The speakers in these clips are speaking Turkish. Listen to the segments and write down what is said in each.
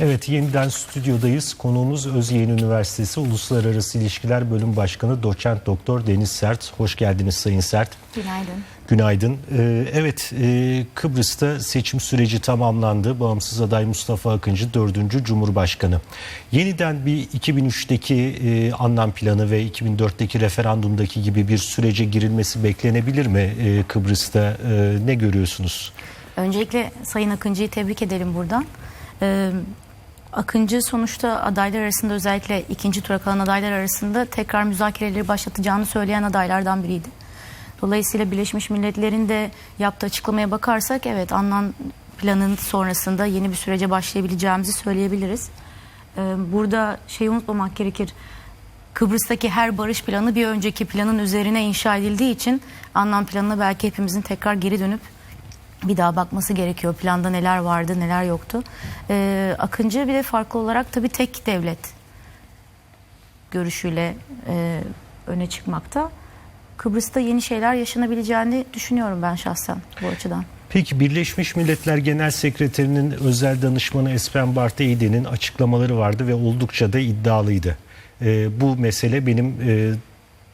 Evet yeniden stüdyodayız. Konuğumuz Özyeğin Üniversitesi Uluslararası İlişkiler Bölüm Başkanı Doçent Doktor Deniz Sert. Hoş geldiniz Sayın Sert. Günaydın. Günaydın. Ee, evet e, Kıbrıs'ta seçim süreci tamamlandı. Bağımsız aday Mustafa Akıncı 4. Cumhurbaşkanı. Yeniden bir 2003'teki e, anlam planı ve 2004'teki referandumdaki gibi bir sürece girilmesi beklenebilir mi e, Kıbrıs'ta? E, ne görüyorsunuz? Öncelikle Sayın Akıncı'yı tebrik edelim buradan. Ee, Akıncı sonuçta adaylar arasında özellikle ikinci tura kalan adaylar arasında tekrar müzakereleri başlatacağını söyleyen adaylardan biriydi. Dolayısıyla Birleşmiş Milletler'in de yaptığı açıklamaya bakarsak evet anlam planın sonrasında yeni bir sürece başlayabileceğimizi söyleyebiliriz. Ee, burada şeyi unutmamak gerekir. Kıbrıs'taki her barış planı bir önceki planın üzerine inşa edildiği için anlam planına belki hepimizin tekrar geri dönüp bir daha bakması gerekiyor. Planda neler vardı, neler yoktu. Ee, Akıncı bir de farklı olarak tabii tek devlet görüşüyle e, öne çıkmakta. Kıbrıs'ta yeni şeyler yaşanabileceğini düşünüyorum ben şahsen bu açıdan. Peki Birleşmiş Milletler Genel Sekreterinin özel danışmanı Espen Barthélye'nin açıklamaları vardı ve oldukça da iddialıydı. Ee, bu mesele benim e,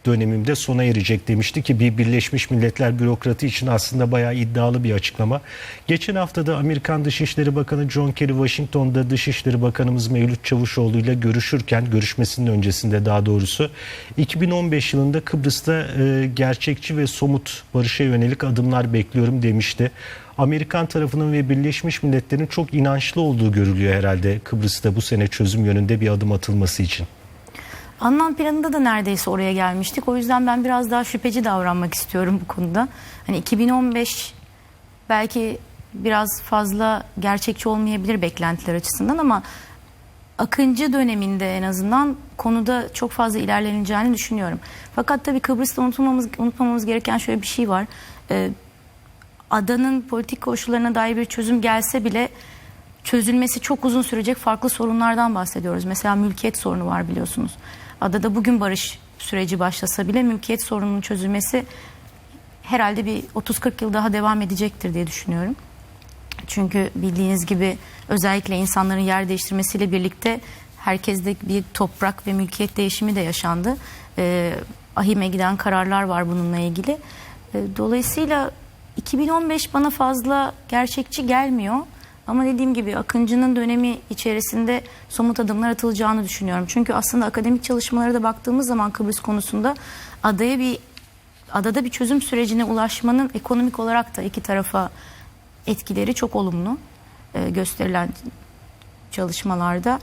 dönemimde sona erecek demişti ki bir Birleşmiş Milletler bürokratı için aslında bayağı iddialı bir açıklama. Geçen hafta da Amerikan Dışişleri Bakanı John Kerry Washington'da Dışişleri Bakanımız Mevlüt Çavuşoğlu ile görüşürken görüşmesinin öncesinde daha doğrusu 2015 yılında Kıbrıs'ta e, gerçekçi ve somut barışa yönelik adımlar bekliyorum demişti. Amerikan tarafının ve Birleşmiş Milletler'in çok inançlı olduğu görülüyor herhalde Kıbrıs'ta bu sene çözüm yönünde bir adım atılması için. Anlam planında da neredeyse oraya gelmiştik. O yüzden ben biraz daha şüpheci davranmak istiyorum bu konuda. Hani 2015 belki biraz fazla gerçekçi olmayabilir beklentiler açısından ama Akıncı döneminde en azından konuda çok fazla ilerleneceğini düşünüyorum. Fakat tabii Kıbrıs'ta unutmamamız, unutmamamız gereken şöyle bir şey var. Ee, adanın politik koşullarına dair bir çözüm gelse bile çözülmesi çok uzun sürecek farklı sorunlardan bahsediyoruz. Mesela mülkiyet sorunu var biliyorsunuz. Adada bugün barış süreci başlasa bile mülkiyet sorununun çözülmesi herhalde bir 30-40 yıl daha devam edecektir diye düşünüyorum. Çünkü bildiğiniz gibi özellikle insanların yer değiştirmesiyle birlikte herkeste bir toprak ve mülkiyet değişimi de yaşandı. Ee, ahime giden kararlar var bununla ilgili. Ee, dolayısıyla 2015 bana fazla gerçekçi gelmiyor. Ama dediğim gibi Akıncı'nın dönemi içerisinde somut adımlar atılacağını düşünüyorum. Çünkü aslında akademik çalışmalara da baktığımız zaman Kıbrıs konusunda adaya bir adada bir çözüm sürecine ulaşmanın ekonomik olarak da iki tarafa etkileri çok olumlu e, gösterilen çalışmalarda.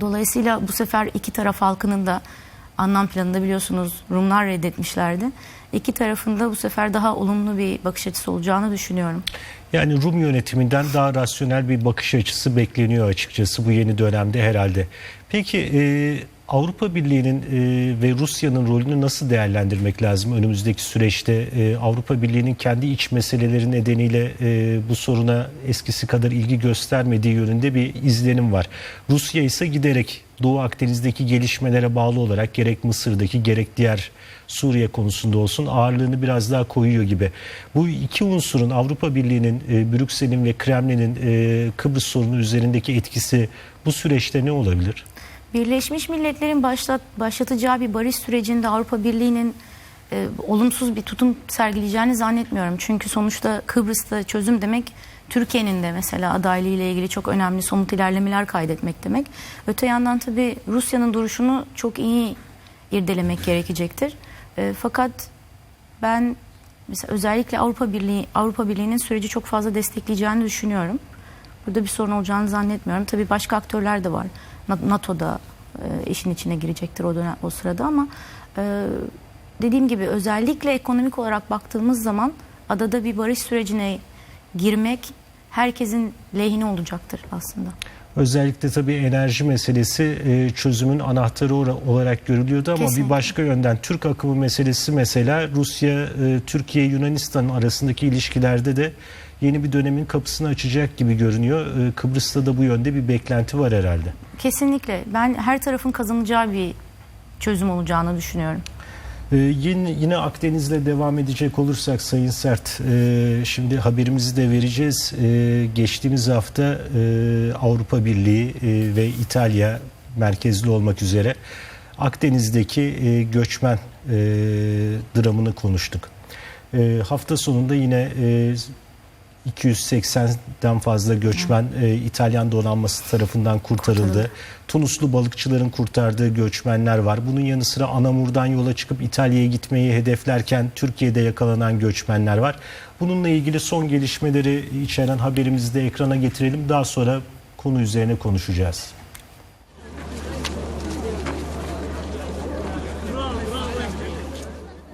Dolayısıyla bu sefer iki taraf halkının da anlam planında biliyorsunuz Rumlar reddetmişlerdi. İki tarafında bu sefer daha olumlu bir bakış açısı olacağını düşünüyorum. Yani Rum yönetiminden daha rasyonel bir bakış açısı bekleniyor açıkçası bu yeni dönemde herhalde. Peki e, Avrupa Birliği'nin e, ve Rusya'nın rolünü nasıl değerlendirmek lazım önümüzdeki süreçte? E, Avrupa Birliği'nin kendi iç meseleleri nedeniyle e, bu soruna eskisi kadar ilgi göstermediği yönünde bir izlenim var. Rusya ise giderek Doğu Akdeniz'deki gelişmelere bağlı olarak gerek Mısır'daki gerek diğer Suriye konusunda olsun ağırlığını biraz daha koyuyor gibi. Bu iki unsurun Avrupa Birliği'nin, e, Brüksel'in ve Kremlin'in e, Kıbrıs sorunu üzerindeki etkisi bu süreçte ne olabilir? Birleşmiş Milletler'in başlat, başlatacağı bir barış sürecinde Avrupa Birliği'nin e, olumsuz bir tutum sergileyeceğini zannetmiyorum. Çünkü sonuçta Kıbrıs'ta çözüm demek Türkiye'nin de mesela adaylığı ile ilgili çok önemli somut ilerlemeler kaydetmek demek. Öte yandan tabii Rusya'nın duruşunu çok iyi irdelemek gerekecektir. E, fakat ben mesela özellikle Avrupa Birliği Avrupa Birliği'nin süreci çok fazla destekleyeceğini düşünüyorum. Burada bir sorun olacağını zannetmiyorum. Tabii başka aktörler de var. NATO'da e, işin içine girecektir o dönem o sırada ama e, dediğim gibi özellikle ekonomik olarak baktığımız zaman adada bir barış sürecine girmek herkesin lehine olacaktır aslında. Özellikle tabii enerji meselesi e, çözümün anahtarı olarak görülüyordu ama Kesinlikle. bir başka yönden Türk akımı meselesi mesela Rusya, e, Türkiye, Yunanistan arasındaki ilişkilerde de yeni bir dönemin kapısını açacak gibi görünüyor. E, Kıbrıs'ta da bu yönde bir beklenti var herhalde. Kesinlikle. Ben her tarafın kazanacağı bir çözüm olacağını düşünüyorum. Ee, yine, yine Akdeniz'le devam edecek olursak Sayın Sert, e, şimdi haberimizi de vereceğiz. E, geçtiğimiz hafta e, Avrupa Birliği e, ve İtalya merkezli olmak üzere Akdeniz'deki e, göçmen e, dramını konuştuk. E, hafta sonunda yine e, 280'den fazla göçmen e, İtalyan donanması tarafından kurtarıldı. Kurtarıldı. Tunuslu balıkçıların kurtardığı göçmenler var. Bunun yanı sıra Anamur'dan yola çıkıp İtalya'ya gitmeyi hedeflerken Türkiye'de yakalanan göçmenler var. Bununla ilgili son gelişmeleri içeren haberimizi de ekrana getirelim. Daha sonra konu üzerine konuşacağız.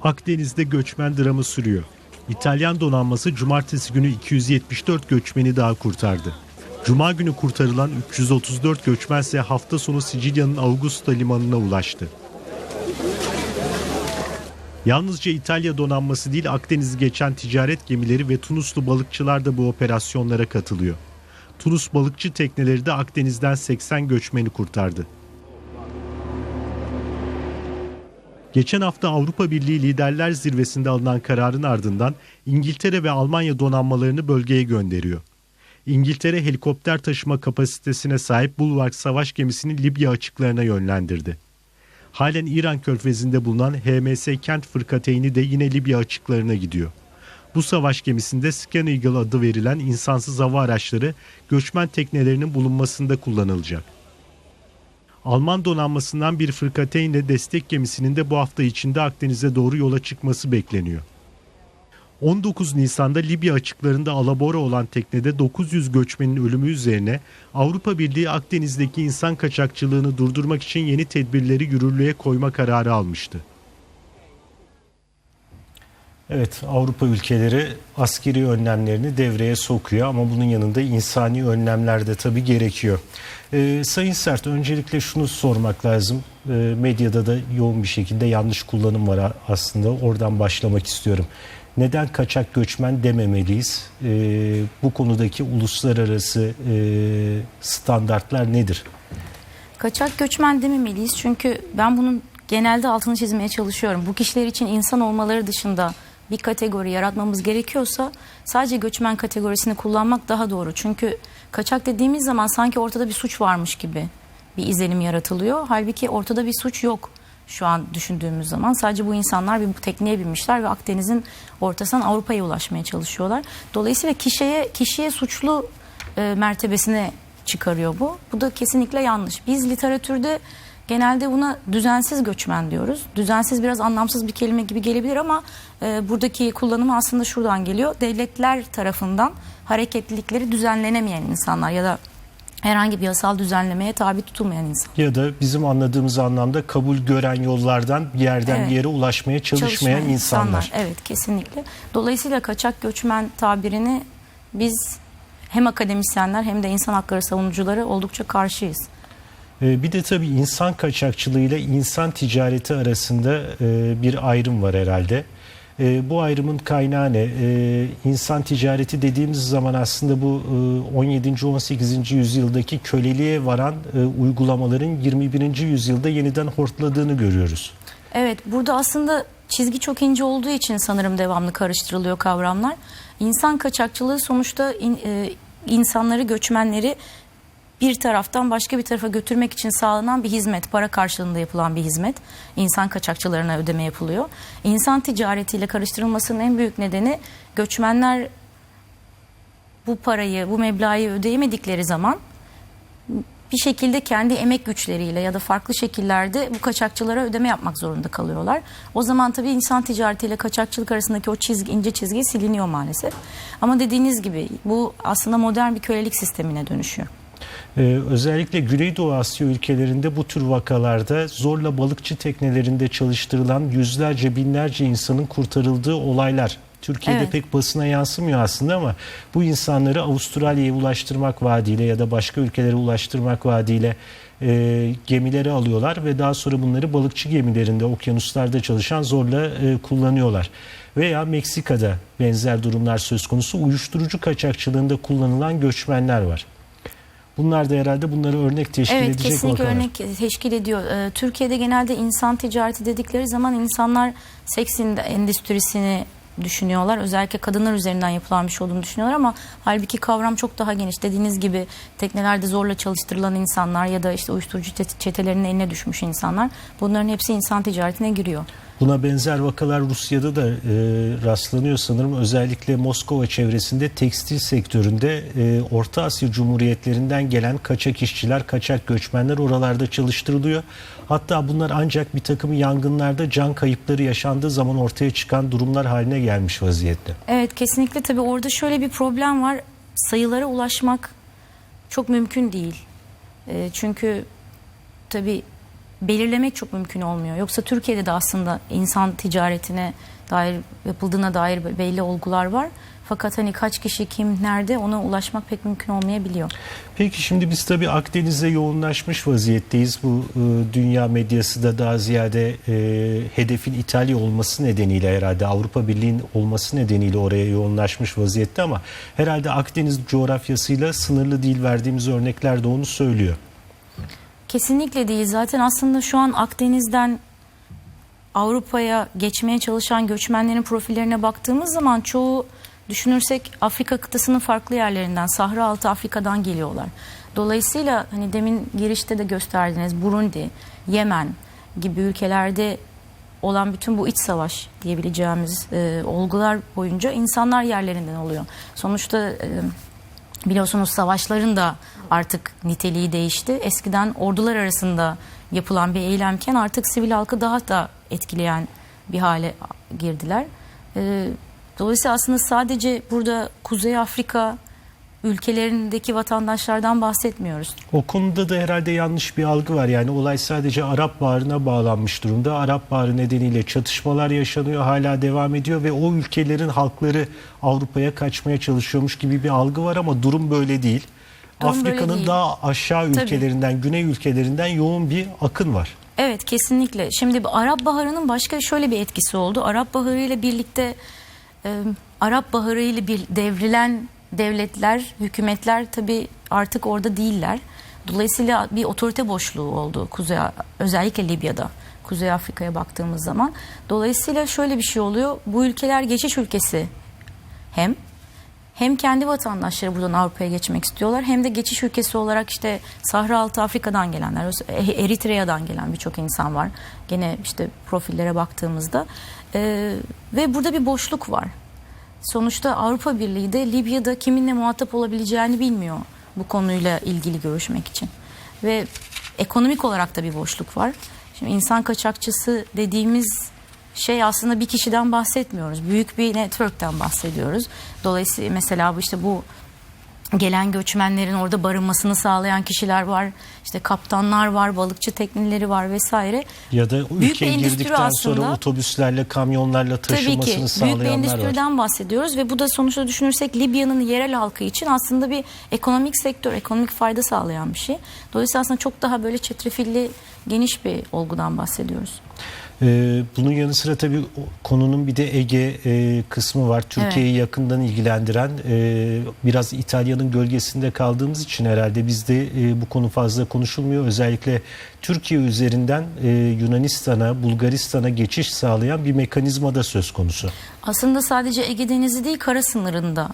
Akdeniz'de göçmen dramı sürüyor. İtalyan donanması cumartesi günü 274 göçmeni daha kurtardı. Cuma günü kurtarılan 334 göçmen ise hafta sonu Sicilya'nın Augusta limanına ulaştı. Yalnızca İtalya donanması değil Akdeniz'i geçen ticaret gemileri ve Tunuslu balıkçılar da bu operasyonlara katılıyor. Tunus balıkçı tekneleri de Akdeniz'den 80 göçmeni kurtardı. Geçen hafta Avrupa Birliği Liderler Zirvesi'nde alınan kararın ardından İngiltere ve Almanya donanmalarını bölgeye gönderiyor. İngiltere helikopter taşıma kapasitesine sahip Bulwark savaş gemisini Libya açıklarına yönlendirdi. Halen İran körfezinde bulunan HMS Kent fırkateyni de yine Libya açıklarına gidiyor. Bu savaş gemisinde Scan Eagle adı verilen insansız hava araçları göçmen teknelerinin bulunmasında kullanılacak. Alman donanmasından bir fırkateynle destek gemisinin de bu hafta içinde Akdeniz'e doğru yola çıkması bekleniyor. 19 Nisan'da Libya açıklarında alabora olan teknede 900 göçmenin ölümü üzerine Avrupa Birliği Akdeniz'deki insan kaçakçılığını durdurmak için yeni tedbirleri yürürlüğe koyma kararı almıştı. Evet Avrupa ülkeleri askeri önlemlerini devreye sokuyor ama bunun yanında insani önlemler de tabii gerekiyor. Ee, Sayın Sert öncelikle şunu sormak lazım. Ee, medyada da yoğun bir şekilde yanlış kullanım var aslında. Oradan başlamak istiyorum. Neden kaçak göçmen dememeliyiz? Ee, bu konudaki uluslararası e, standartlar nedir? Kaçak göçmen dememeliyiz çünkü ben bunun genelde altını çizmeye çalışıyorum. Bu kişiler için insan olmaları dışında bir kategori yaratmamız gerekiyorsa sadece göçmen kategorisini kullanmak daha doğru. Çünkü kaçak dediğimiz zaman sanki ortada bir suç varmış gibi bir izlenim yaratılıyor. Halbuki ortada bir suç yok şu an düşündüğümüz zaman. Sadece bu insanlar bir bu tekneye binmişler ve Akdeniz'in ortasından Avrupa'ya ulaşmaya çalışıyorlar. Dolayısıyla kişiye kişiye suçlu e, mertebesine çıkarıyor bu. Bu da kesinlikle yanlış. Biz literatürde genelde buna düzensiz göçmen diyoruz. Düzensiz biraz anlamsız bir kelime gibi gelebilir ama e, buradaki kullanımı aslında şuradan geliyor. Devletler tarafından hareketlilikleri düzenlenemeyen insanlar ya da herhangi bir yasal düzenlemeye tabi tutulmayan insan. Ya da bizim anladığımız anlamda kabul gören yollardan bir yerden Evet. bir yere ulaşmaya çalışmayan, insanlar. Evet kesinlikle. Dolayısıyla kaçak göçmen tabirini biz hem akademisyenler hem de insan hakları savunucuları oldukça karşıyız. Ee, Bir de tabii insan kaçakçılığı ile insan ticareti arasında e, bir ayrım var herhalde. E, Bu ayrımın kaynağı ne? E, İnsan ticareti dediğimiz zaman aslında bu e, 17. 18. yüzyıldaki köleliğe varan e, uygulamaların 21. yüzyılda yeniden hortladığını görüyoruz. Evet burada aslında çizgi çok ince olduğu için sanırım devamlı karıştırılıyor kavramlar. İnsan kaçakçılığı sonuçta in- e, insanları göçmenleri bir taraftan başka bir tarafa götürmek için sağlanan bir hizmet, para karşılığında yapılan bir hizmet. İnsan kaçakçılarına ödeme yapılıyor. İnsan ticaretiyle karıştırılmasının en büyük nedeni göçmenler bu parayı, bu meblağı ödeyemedikleri zaman bir şekilde kendi emek güçleriyle ya da farklı şekillerde bu kaçakçılara ödeme yapmak zorunda kalıyorlar. O zaman tabii insan ticaretiyle kaçakçılık arasındaki o çizgi, ince çizgi siliniyor maalesef. Ama dediğiniz gibi bu aslında modern bir kölelik sistemine dönüşüyor. Ee, özellikle Güneydoğu Asya ülkelerinde bu tür vakalarda zorla balıkçı teknelerinde çalıştırılan yüzlerce binlerce insanın kurtarıldığı olaylar Türkiye'de Evet. pek basına yansımıyor aslında ama bu insanları Avustralya'ya ulaştırmak vaadiyle ya da başka ülkelere ulaştırmak vaadiyle e, gemilere alıyorlar ve daha sonra bunları balıkçı gemilerinde okyanuslarda çalışan zorla e, kullanıyorlar. Veya Meksika'da benzer durumlar söz konusu uyuşturucu kaçakçılığında kullanılan göçmenler var. Bunlar da herhalde bunları örnek teşkil Evet edecek kesinlikle vakalar. örnek teşkil ediyor. Ee, Türkiye'de genelde insan ticareti dedikleri zaman insanlar seks endüstrisini düşünüyorlar. Özellikle kadınlar üzerinden yapılan bir şey olduğunu düşünüyorlar ama halbuki kavram çok daha geniş. Dediğiniz gibi teknelerde zorla çalıştırılan insanlar ya da işte uyuşturucu çet- çetelerinin eline düşmüş insanlar. Bunların hepsi insan ticaretine giriyor. Buna benzer vakalar Rusya'da da e, rastlanıyor sanırım. Özellikle Moskova çevresinde tekstil sektöründe e, Orta Asya Cumhuriyetlerinden gelen kaçak işçiler, kaçak göçmenler oralarda çalıştırılıyor. Hatta bunlar ancak bir takım yangınlarda can kayıpları yaşandığı zaman ortaya çıkan durumlar haline gelmiş vaziyette. Evet kesinlikle tabii orada şöyle bir problem var. Sayılara ulaşmak çok mümkün değil. E, çünkü tabii belirlemek çok mümkün olmuyor. Yoksa Türkiye'de de aslında insan ticaretine dair yapıldığına dair belli olgular var. Fakat hani kaç kişi kim nerede ona ulaşmak pek mümkün olmayabiliyor. Peki şimdi biz tabii Akdeniz'e yoğunlaşmış vaziyetteyiz. Bu e, dünya medyası da daha ziyade e, hedefin İtalya olması nedeniyle herhalde Avrupa Birliği'nin olması nedeniyle oraya yoğunlaşmış vaziyette ama herhalde Akdeniz coğrafyasıyla sınırlı değil verdiğimiz örnekler de onu söylüyor. Kesinlikle değil. Zaten aslında şu an Akdeniz'den Avrupa'ya geçmeye çalışan göçmenlerin profillerine baktığımız zaman çoğu düşünürsek Afrika kıtasının farklı yerlerinden, Sahra altı Afrika'dan geliyorlar. Dolayısıyla hani demin girişte de gösterdiniz Burundi, Yemen gibi ülkelerde olan bütün bu iç savaş diyebileceğimiz e, olgular boyunca insanlar yerlerinden oluyor. Sonuçta e, Biliyorsunuz savaşların da artık niteliği değişti. Eskiden ordular arasında yapılan bir eylemken artık sivil halkı daha da etkileyen bir hale girdiler. Ee, Dolayısıyla aslında sadece burada Kuzey Afrika ülkelerindeki vatandaşlardan bahsetmiyoruz. O konuda da herhalde yanlış bir algı var. Yani olay sadece Arap Baharı'na bağlanmış durumda. Arap Baharı nedeniyle çatışmalar yaşanıyor, hala devam ediyor ve o ülkelerin halkları Avrupa'ya kaçmaya çalışıyormuş gibi bir algı var ama durum böyle değil. Afrika'nın daha aşağı Tabii. ülkelerinden, güney ülkelerinden yoğun bir akın var. Evet kesinlikle. Şimdi Arap Baharı'nın başka şöyle bir etkisi oldu. Arap Baharı ile birlikte e, Arap Baharı ile bir devrilen devletler, hükümetler tabii artık orada değiller. Dolayısıyla bir otorite boşluğu oldu Kuzey özellikle Libya'da. Kuzey Afrika'ya baktığımız zaman. Dolayısıyla şöyle bir şey oluyor. Bu ülkeler geçiş ülkesi hem hem kendi vatandaşları buradan Avrupa'ya geçmek istiyorlar hem de geçiş ülkesi olarak işte Sahra Altı Afrika'dan gelenler, E- Eritre'den gelen birçok insan var. Gene işte profillere baktığımızda Ee, ve burada bir boşluk var. Sonuçta Avrupa Birliği de Libya'da kiminle muhatap olabileceğini bilmiyor bu konuyla ilgili görüşmek için. Ve ekonomik olarak da bir boşluk var. Şimdi insan kaçakçısı dediğimiz şey aslında bir kişiden bahsetmiyoruz. Büyük bir network'ten bahsediyoruz. Dolayısıyla mesela bu işte bu gelen göçmenlerin orada barınmasını sağlayan kişiler var. İşte kaptanlar var, balıkçı tekneleri var vesaire. Ya da bir ülkeye endüstri girdikten sonra aslında. otobüslerle, kamyonlarla Tabii ki taşınmasını büyük bir sağlayanlar var. endüstriden bahsediyoruz ve bu da sonuçta düşünürsek Libya'nın yerel halkı için aslında bir ekonomik sektör, ekonomik fayda sağlayan bir şey. Dolayısıyla aslında çok daha böyle çetrefilli, geniş bir olgudan bahsediyoruz. Ee, bunun yanı sıra tabii konunun bir de Ege e, kısmı var. Türkiye'yi yakından ilgilendiren e, biraz İtalya'nın gölgesinde kaldığımız için herhalde bizde e, bu konu fazla konuşulmuyor. Özellikle Türkiye üzerinden e, Yunanistan'a, Bulgaristan'a geçiş sağlayan bir mekanizma da söz konusu. Aslında sadece Ege Denizi değil kara sınırında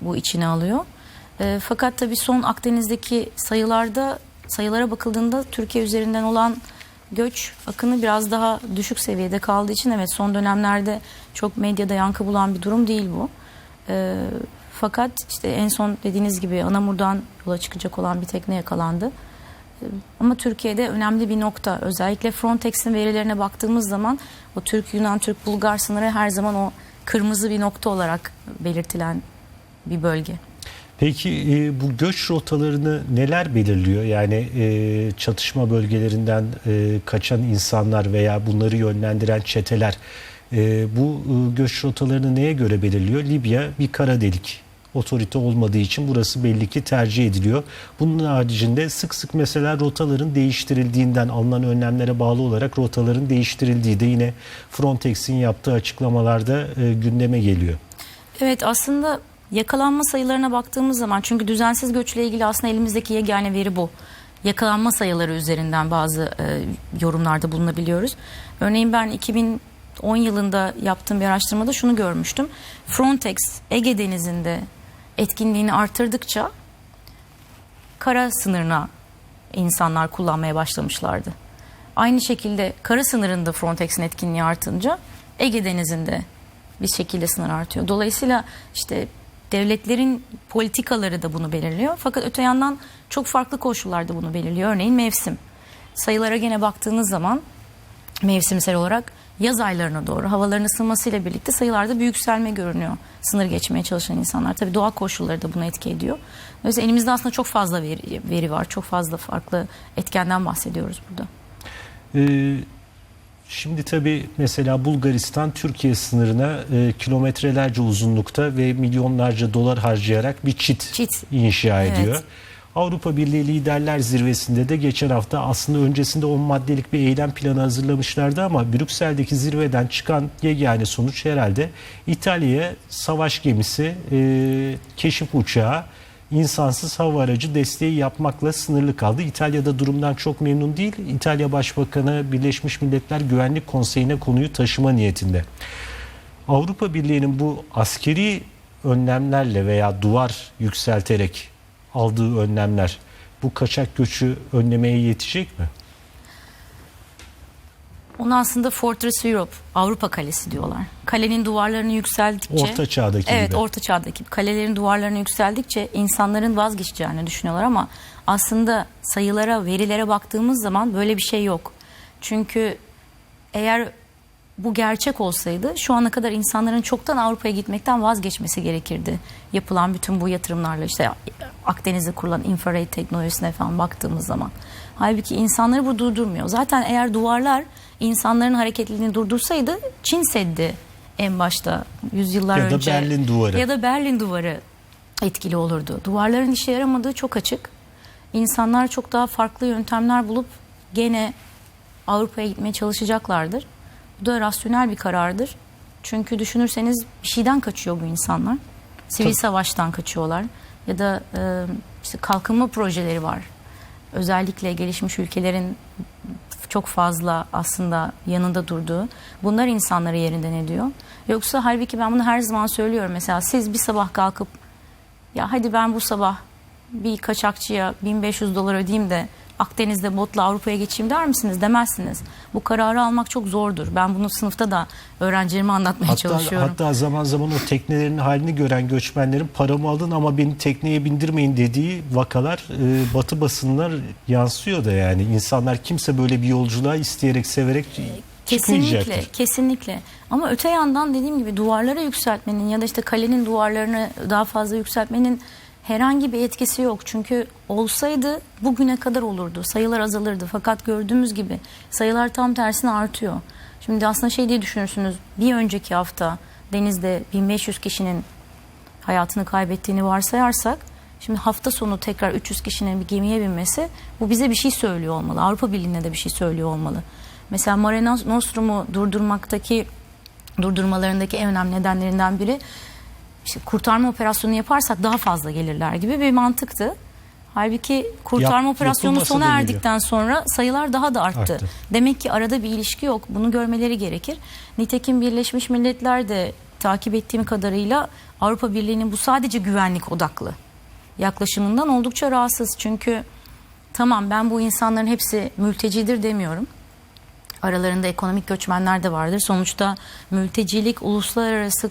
bu içine alıyor. E, fakat tabii son Akdeniz'deki sayılarda sayılara bakıldığında Türkiye üzerinden olan göç akını biraz daha düşük seviyede kaldığı için evet son dönemlerde çok medyada yankı bulan bir durum değil bu. E, fakat işte en son dediğiniz gibi Anamur'dan yola çıkacak olan bir tekne yakalandı. E, Ama Türkiye'de önemli bir nokta özellikle Frontex'in verilerine baktığımız zaman o Türk Yunan Türk Bulgar sınırı her zaman o kırmızı bir nokta olarak belirtilen bir bölge. Peki e, bu göç rotalarını neler belirliyor? Yani e, çatışma bölgelerinden e, kaçan insanlar veya bunları yönlendiren çeteler bu göç rotalarını neye göre belirliyor? Libya bir kara delik. Otorite olmadığı için burası belli ki tercih ediliyor. Bunun haricinde sık sık mesela rotaların değiştirildiğinden alınan önlemlere bağlı olarak rotaların değiştirildiği de yine Frontex'in yaptığı açıklamalarda gündeme geliyor. Evet aslında Yakalanma sayılarına baktığımız zaman çünkü düzensiz göçle ilgili aslında elimizdeki yegane veri bu. Yakalanma sayıları üzerinden bazı e, yorumlarda bulunabiliyoruz. Örneğin ben 2010 yılında yaptığım bir araştırmada şunu görmüştüm. Frontex Ege Denizi'nde etkinliğini artırdıkça kara sınırına insanlar kullanmaya başlamışlardı. Aynı şekilde kara sınırında Frontex'in etkinliği artınca Ege Denizi'nde bir şekilde sınır artıyor. Dolayısıyla işte devletlerin politikaları da bunu belirliyor. Fakat öte yandan çok farklı koşullarda bunu belirliyor. Örneğin mevsim. Sayılara gene baktığınız zaman mevsimsel olarak yaz aylarına doğru havaların ısınmasıyla birlikte sayılarda bir yükselme görünüyor. Sınır geçmeye çalışan insanlar. Tabii doğa koşulları da buna etki ediyor. Dolayısıyla elimizde aslında çok fazla veri, veri var. Çok fazla farklı etkenden bahsediyoruz burada. Ee, şimdi tabii mesela Bulgaristan Türkiye sınırına e, kilometrelerce uzunlukta ve milyonlarca dolar harcayarak bir çit, Çit. inşa Evet. ediyor. Avrupa Birliği Liderler Zirvesi'nde de geçen hafta aslında öncesinde 10 maddelik bir eylem planı hazırlamışlardı ama Brüksel'deki zirveden çıkan yegane sonuç herhalde İtalya'ya savaş gemisi, e, keşif uçağı, insansız hava aracı desteği yapmakla sınırlı kaldı. İtalya'da durumdan çok memnun değil. İtalya Başbakanı Birleşmiş Milletler Güvenlik Konseyi'ne konuyu taşıma niyetinde. Avrupa Birliği'nin bu askeri önlemlerle veya duvar yükselterek aldığı önlemler bu kaçak göçü önlemeye yetecek mi? Ona aslında Fortress Europe, Avrupa Kalesi diyorlar. Kalenin duvarlarını yükseldikçe... Orta çağdaki Evet, gibi. orta çağdaki. Kalelerin duvarlarını yükseldikçe insanların vazgeçeceğini düşünüyorlar ama aslında sayılara, verilere baktığımız zaman böyle bir şey yok. Çünkü eğer bu gerçek olsaydı şu ana kadar insanların çoktan Avrupa'ya gitmekten vazgeçmesi gerekirdi. Yapılan bütün bu yatırımlarla işte Akdeniz'de kurulan infrared teknolojisine falan baktığımız zaman. Halbuki insanları bu durdurmuyor. Zaten eğer duvarlar insanların hareketliliğini durdursaydı Çin Seddi en başta yüzyıllar Ya da önce. Berlin Duvarı. Ya da Berlin Duvarı etkili olurdu. Duvarların işe yaramadığı çok açık. İnsanlar çok daha farklı yöntemler bulup gene Avrupa'ya gitmeye çalışacaklardır. Bu da rasyonel bir karardır. Çünkü düşünürseniz bir şeyden kaçıyor bu insanlar. Sivil Tabii. savaştan kaçıyorlar. Ya da e, işte kalkınma projeleri var. Özellikle gelişmiş ülkelerin çok fazla aslında yanında durduğu. Bunlar insanları yerinden ediyor. Yoksa halbuki ben bunu her zaman söylüyorum. Mesela siz bir sabah kalkıp ya hadi ben bu sabah bir kaçakçıya 1500 dolar ödeyeyim de Akdeniz'de botla Avrupa'ya geçeyim der misiniz? Demezsiniz. Bu kararı almak çok zordur. Ben bunu sınıfta da öğrencilerime anlatmaya Hatta, çalışıyorum. hatta zaman zaman o teknelerin halini gören göçmenlerin paramı alın ama beni tekneye bindirmeyin dediği vakalar e, batı basınlar yansıyor da yani. insanlar kimse böyle bir yolculuğa isteyerek severek Kesinlikle, çıkmayacaktır. kesinlikle. Ama öte yandan dediğim gibi duvarlara yükseltmenin ya da işte kalenin duvarlarını daha fazla yükseltmenin herhangi bir etkisi yok. Çünkü olsaydı bugüne kadar olurdu. Sayılar azalırdı. Fakat gördüğümüz gibi sayılar tam tersine artıyor. Şimdi aslında şey diye düşünürsünüz. Bir önceki hafta denizde 1500 kişinin hayatını kaybettiğini varsayarsak şimdi hafta sonu tekrar 300 kişinin bir gemiye binmesi bu bize bir şey söylüyor olmalı. Avrupa Birliği'ne de bir şey söylüyor olmalı. Mesela Mare Nostrum'u durdurmaktaki durdurmalarındaki en önemli nedenlerinden biri işte kurtarma operasyonu yaparsak daha fazla gelirler gibi bir mantıktı. Halbuki kurtarma Yap- operasyonu sona deniliyor. erdikten sonra sayılar daha da arttı. Arttı. Demek ki arada bir ilişki yok. Bunu görmeleri gerekir. Nitekim Birleşmiş Milletler de takip ettiğim kadarıyla Avrupa Birliği'nin bu sadece güvenlik odaklı yaklaşımından oldukça rahatsız. Çünkü tamam ben bu insanların hepsi mültecidir demiyorum. Aralarında ekonomik göçmenler de vardır. Sonuçta mültecilik uluslararası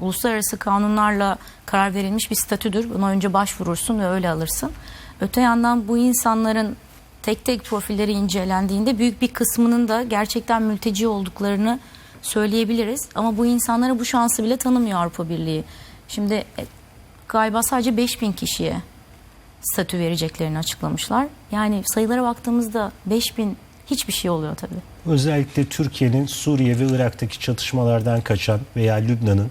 uluslararası kanunlarla karar verilmiş bir statüdür. Buna önce başvurursun ve öyle alırsın. Öte yandan bu insanların tek tek profilleri incelendiğinde büyük bir kısmının da gerçekten mülteci olduklarını söyleyebiliriz. Ama bu insanlara bu şansı bile tanımıyor Avrupa Birliği. Şimdi e, galiba sadece 5000 kişiye statü vereceklerini açıklamışlar. Yani sayılara baktığımızda 5000 hiçbir şey oluyor tabii. Özellikle Türkiye'nin Suriye ve Irak'taki çatışmalardan kaçan veya Lübnan'ın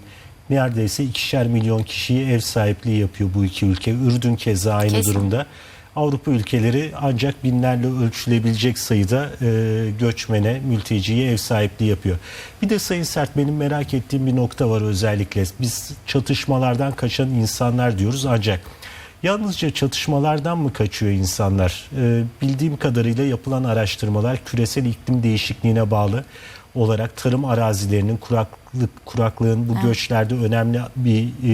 neredeyse ikişer milyon kişiye ev sahipliği yapıyor bu iki ülke. Ürdün keza aynı Kesin. durumda. Avrupa ülkeleri ancak binlerle ölçülebilecek sayıda e, göçmene, mülteciye ev sahipliği yapıyor. Bir de Sayın Sert benim merak ettiğim bir nokta var özellikle. Biz çatışmalardan kaçan insanlar diyoruz ancak yalnızca çatışmalardan mı kaçıyor insanlar? E, bildiğim kadarıyla yapılan araştırmalar küresel iklim değişikliğine bağlı olarak tarım arazilerinin kuraklık kuraklığın bu göçlerde önemli bir e,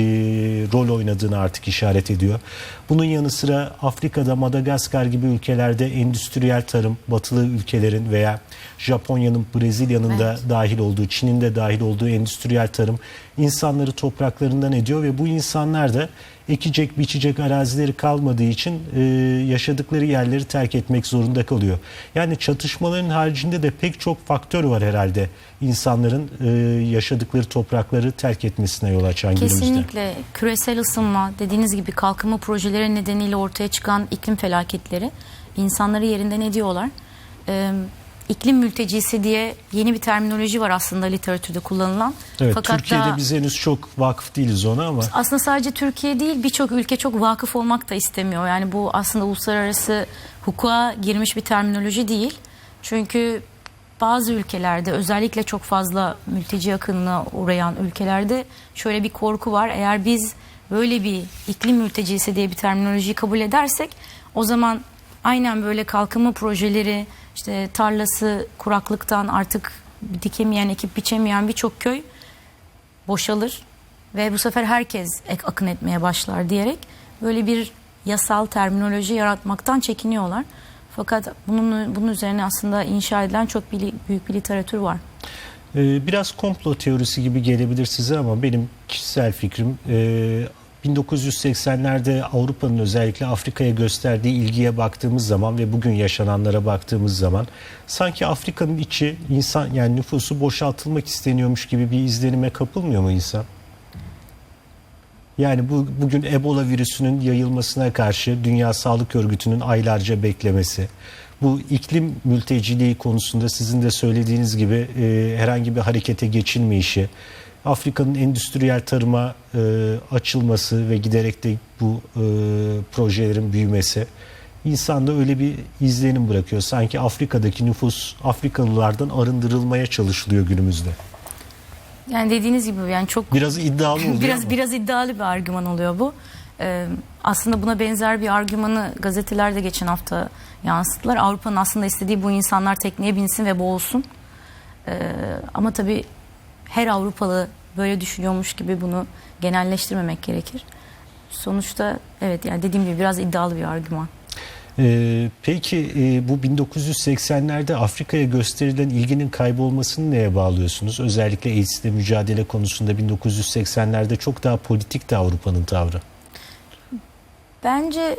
rol oynadığını artık işaret ediyor. Bunun yanı sıra Afrika'da Madagaskar gibi ülkelerde endüstriyel tarım batılı ülkelerin veya Japonya'nın Brezilya'nın da Evet. dahil olduğu Çin'in de dahil olduğu endüstriyel tarım insanları topraklarından ediyor ve bu insanlar da ekecek biçecek arazileri kalmadığı için e, yaşadıkları yerleri terk etmek zorunda kalıyor. Yani çatışmaların haricinde de pek çok faktör var herhalde insanların e, yaşadıkları toprakları terk etmesine yol açan günümüzde. Kesinlikle küresel ısınma dediğiniz gibi kalkınma projeleri nedeniyle ortaya çıkan iklim felaketleri insanları yerinden ediyorlar. Ee, iklim mültecisi diye yeni bir terminoloji var aslında literatürde kullanılan. Evet, Fakat Türkiye'de da- biz henüz çok vakıf değiliz ona ama aslında sadece Türkiye değil birçok ülke çok vakıf olmak da istemiyor. Yani bu aslında uluslararası hukuka girmiş bir terminoloji değil. Çünkü bazı ülkelerde özellikle çok fazla mülteci akınına uğrayan ülkelerde şöyle bir korku var. Eğer biz böyle bir iklim mültecisi diye bir terminolojiyi kabul edersek o zaman aynen böyle kalkınma projeleri işte tarlası kuraklıktan artık dikemeyen, ekip biçemeyen birçok köy boşalır ve bu sefer herkes ek akın etmeye başlar diyerek böyle bir yasal terminoloji yaratmaktan çekiniyorlar. Fakat bunun bunun üzerine aslında inşa edilen çok bili- büyük bir literatür var. Ee, biraz komplo teorisi gibi gelebilir size ama benim kişisel fikrim e, 1980'lerde Avrupa'nın özellikle Afrika'ya gösterdiği ilgiye baktığımız zaman ve bugün yaşananlara baktığımız zaman sanki Afrika'nın içi insan yani nüfusu boşaltılmak isteniyormuş gibi bir izlenime kapılmıyor mu insan? Yani bu bugün Ebola virüsünün yayılmasına karşı Dünya Sağlık Örgütü'nün aylarca beklemesi, bu iklim mülteciliği konusunda sizin de söylediğiniz gibi e, herhangi bir harekete geçilmeyişi, Afrika'nın endüstriyel tarıma e, açılması ve giderek de bu e, projelerin büyümesi insanda öyle bir izlenim bırakıyor. Sanki Afrika'daki nüfus Afrikalılardan arındırılmaya çalışılıyor günümüzde. Yani dediğiniz gibi yani çok Biraz iddialı oluyor biraz ama. biraz iddialı bir argüman oluyor bu. Ee, aslında buna benzer bir argümanı gazetelerde geçen hafta yansıttılar. Avrupa'nın aslında istediği bu insanlar tekneye binsin ve boğulsun. Ee, ama tabii her Avrupalı böyle düşünüyormuş gibi bunu genelleştirmemek gerekir. Sonuçta evet yani dediğim gibi biraz iddialı bir argüman. Ee, peki e, bu 1980'lerde Afrika'ya gösterilen ilginin kaybolmasını neye bağlıyorsunuz? Özellikle AIDS'le mücadele konusunda 1980'lerde çok daha politikti Avrupa'nın tavrı. Bence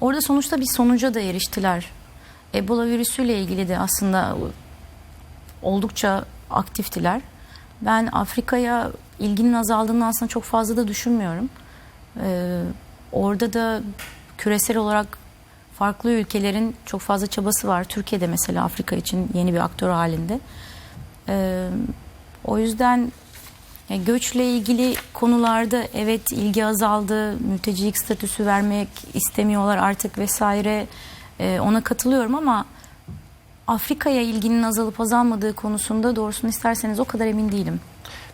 orada sonuçta bir sonuca da eriştiler. Ebola virüsüyle ilgili de aslında oldukça aktiftiler. Ben Afrika'ya ilginin azaldığını aslında çok fazla da düşünmüyorum. Ee, orada da küresel olarak farklı ülkelerin çok fazla çabası var. Türkiye'de mesela Afrika için yeni bir aktör halinde. Ee, o yüzden ya göçle ilgili konularda evet ilgi azaldı, mültecilik statüsü vermek istemiyorlar artık vesaire Ee, ona katılıyorum ama Afrika'ya ilginin azalıp azalmadığı konusunda doğrusunu isterseniz o kadar emin değilim.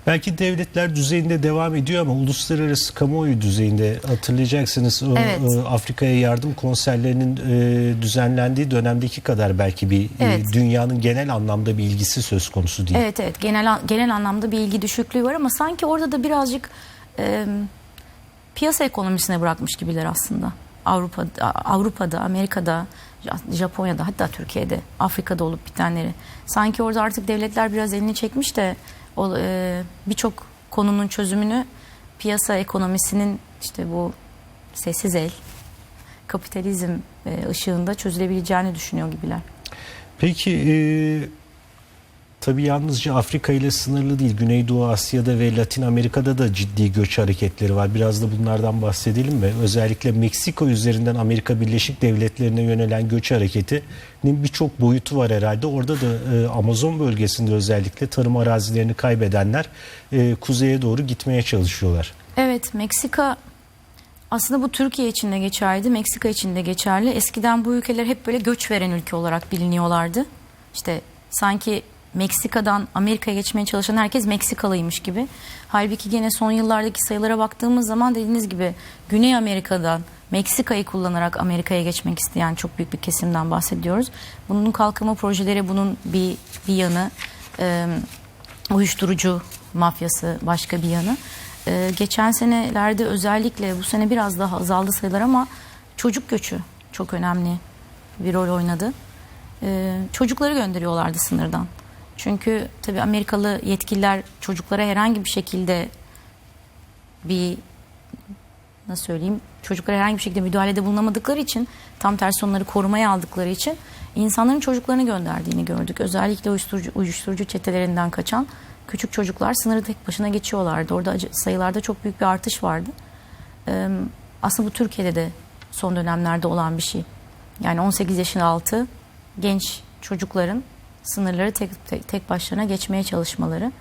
Belki devletler düzeyinde devam ediyor ama uluslararası kamuoyu düzeyinde hatırlayacaksınız Evet. e, Afrika'ya yardım konserlerinin e, düzenlendiği dönemdeki kadar belki bir e, Evet. dünyanın genel anlamda bir ilgisi söz konusu değil. Evet evet genel genel anlamda bir ilgi düşüklüğü var ama sanki orada da birazcık e, piyasa ekonomisine bırakmış gibiler aslında. Avrupa Avrupa'da, Amerika'da, Japonya'da hatta Türkiye'de, Afrika'da olup bitenleri. Sanki orada artık devletler biraz elini çekmiş de birçok konunun çözümünü piyasa ekonomisinin işte bu sessiz el kapitalizm e, ışığında çözülebileceğini düşünüyor gibiler. Peki e, tabii yalnızca Afrika ile sınırlı değil. Güneydoğu Asya'da ve Latin Amerika'da da ciddi göç hareketleri var. Biraz da bunlardan bahsedelim mi? Özellikle Meksiko üzerinden Amerika Birleşik Devletleri'ne yönelen göç hareketinin birçok boyutu var herhalde. Orada da e, Amazon bölgesinde özellikle tarım arazilerini kaybedenler e, kuzeye doğru gitmeye çalışıyorlar. Evet Meksika Aslında bu Türkiye için de geçerli, Meksika için de geçerli. Eskiden bu ülkeler hep böyle göç veren ülke olarak biliniyorlardı. İşte sanki Meksika'dan Amerika'ya geçmeye çalışan herkes Meksikalıymış gibi. Halbuki gene son yıllardaki sayılara baktığımız zaman dediğiniz gibi Güney Amerika'dan Meksika'yı kullanarak Amerika'ya geçmek isteyen çok büyük bir kesimden bahsediyoruz. Bunun kalkınma projeleri bunun bir bir yanı. Ee, uyuşturucu mafyası başka bir yanı. Ee, geçen senelerde özellikle bu sene biraz daha azaldı sayılar ama çocuk göçü çok önemli bir rol oynadı. Ee, çocukları gönderiyorlardı sınırdan. Çünkü tabii Amerikalı yetkililer çocuklara herhangi bir şekilde bir nasıl söyleyeyim çocuklara herhangi bir şekilde müdahalede bulunamadıkları için tam tersi onları korumaya aldıkları için insanların çocuklarını gönderdiğini gördük. Özellikle uyuşturucu, uyuşturucu çetelerinden kaçan küçük çocuklar sınırı tek başına geçiyorlardı. Orada sayılarda çok büyük bir artış vardı. Aslında bu Türkiye'de de son dönemlerde olan bir şey. Yani 18 yaşın altı genç çocukların sınırları tek, tek, tek başlarına geçmeye çalışmaları.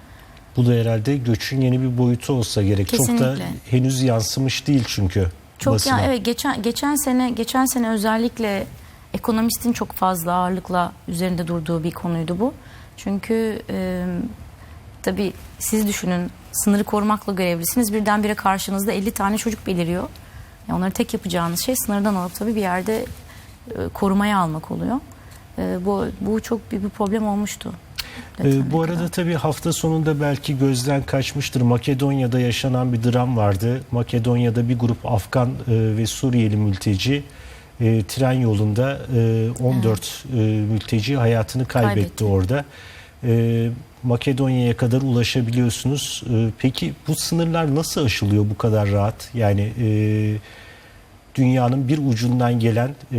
Bu da herhalde göçün yeni bir boyutu olsa gerek. Çok da Kesinlikle. henüz yansımış değil çünkü Çok basına. ya evet geçen geçen sene geçen sene özellikle ekonomistin çok fazla ağırlıkla üzerinde durduğu bir konuydu bu. Çünkü e, tabii siz düşünün sınırı korumakla görevlisiniz. Birdenbire karşınızda 50 tane çocuk beliriyor. Yani onları tek yapacağınız şey sınırdan alıp tabii bir yerde e, korumaya almak oluyor. E, bu bu çok büyük bir problem olmuştu. Ee, depreme bu kadar. arada tabii hafta sonunda belki gözden kaçmıştır. Makedonya'da yaşanan bir dram vardı. Makedonya'da bir grup Afgan e, ve Suriyeli mülteci e, tren yolunda e, 14 e, mülteci hayatını kaybetti, Kaybetti. orada. E, Makedonya'ya kadar ulaşabiliyorsunuz. E, peki bu sınırlar nasıl aşılıyor bu kadar rahat? Yani e, dünyanın bir ucundan gelen e,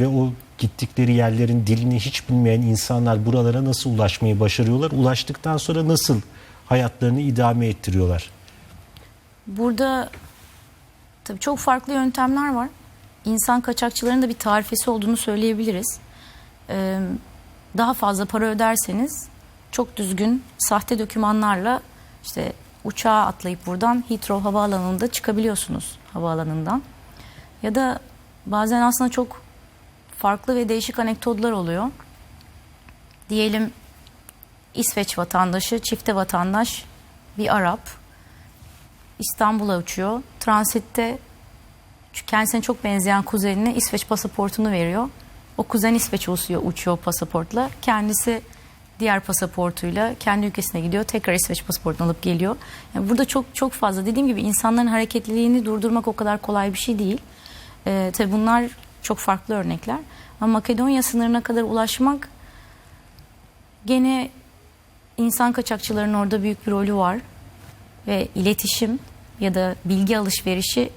ve o gittikleri yerlerin dilini hiç bilmeyen insanlar buralara nasıl ulaşmayı başarıyorlar? Ulaştıktan sonra nasıl hayatlarını idame ettiriyorlar? Burada tabii çok farklı yöntemler var. İnsan kaçakçılarının da bir tarifesi olduğunu söyleyebiliriz. Ee, daha fazla para öderseniz çok düzgün sahte dokümanlarla işte uçağa atlayıp buradan Heathrow havaalanında çıkabiliyorsunuz havaalanından. Ya da bazen aslında çok farklı ve değişik anekdotlar oluyor. Diyelim İsveç vatandaşı, çifte vatandaş, bir Arap İstanbul'a uçuyor. Transitte kendisine çok benzeyen kuzenine İsveç pasaportunu veriyor. O kuzen İsveç uçuyor, uçuyor pasaportla. Kendisi diğer pasaportuyla kendi ülkesine gidiyor. Tekrar İsveç pasaportunu alıp geliyor. Yani burada çok çok fazla dediğim gibi insanların hareketliliğini durdurmak o kadar kolay bir şey değil. Ee, tabii bunlar çok farklı örnekler. Ama Makedonya sınırına kadar ulaşmak gene insan kaçakçılarının orada büyük bir rolü var ve iletişim ya da bilgi alışverişi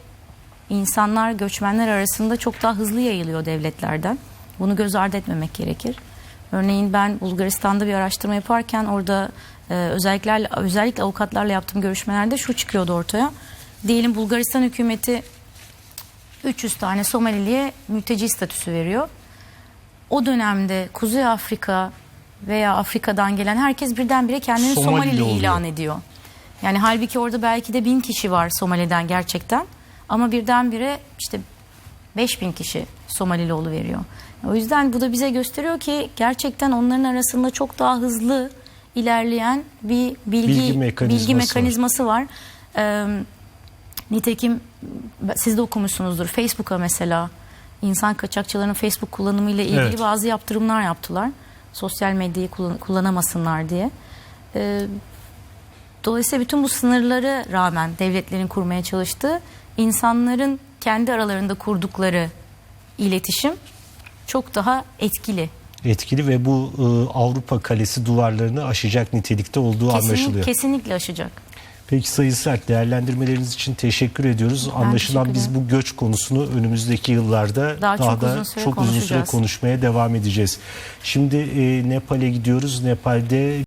insanlar, göçmenler arasında çok daha hızlı yayılıyor devletlerden. Bunu göz ardı etmemek gerekir. Örneğin ben Bulgaristan'da bir araştırma yaparken orada e, özellikle özellikle avukatlarla yaptığım görüşmelerde şu çıkıyordu ortaya. Diyelim Bulgaristan hükümeti 300 tane Somaliliye mülteci statüsü veriyor. O dönemde Kuzey Afrika veya Afrika'dan gelen herkes birdenbire kendini Somalili Somalili oluyor. ilan ediyor. Yani halbuki orada belki de bin kişi var Somali'den gerçekten. Ama birdenbire işte 5000 kişi Somalili veriyor. O yüzden bu da bize gösteriyor ki gerçekten onların arasında çok daha hızlı ilerleyen bir bilgi, Bilgi mekanizması bilgi var. mekanizması var. Ee, nitekim siz de okumuşsunuzdur Facebook'a mesela insan kaçakçılarının Facebook kullanımıyla ilgili Evet. bazı yaptırımlar yaptılar. Sosyal medyayı kullan- kullanamasınlar diye. Ee, Dolayısıyla bütün bu sınırları rağmen devletlerin kurmaya çalıştığı insanların kendi aralarında kurdukları iletişim çok daha etkili. Etkili ve bu e, Avrupa kalesi duvarlarını aşacak nitelikte olduğu Kesinlik, anlaşılıyor. kesinlikle aşacak. Peki Sayın Sert değerlendirmeleriniz için teşekkür ediyoruz. Ben Anlaşılan teşekkür biz bu göç konusunu önümüzdeki yıllarda Daha çok da uzun süre çok uzun süre konuşmaya devam edeceğiz. Şimdi e, Nepal'e gidiyoruz. Nepal'de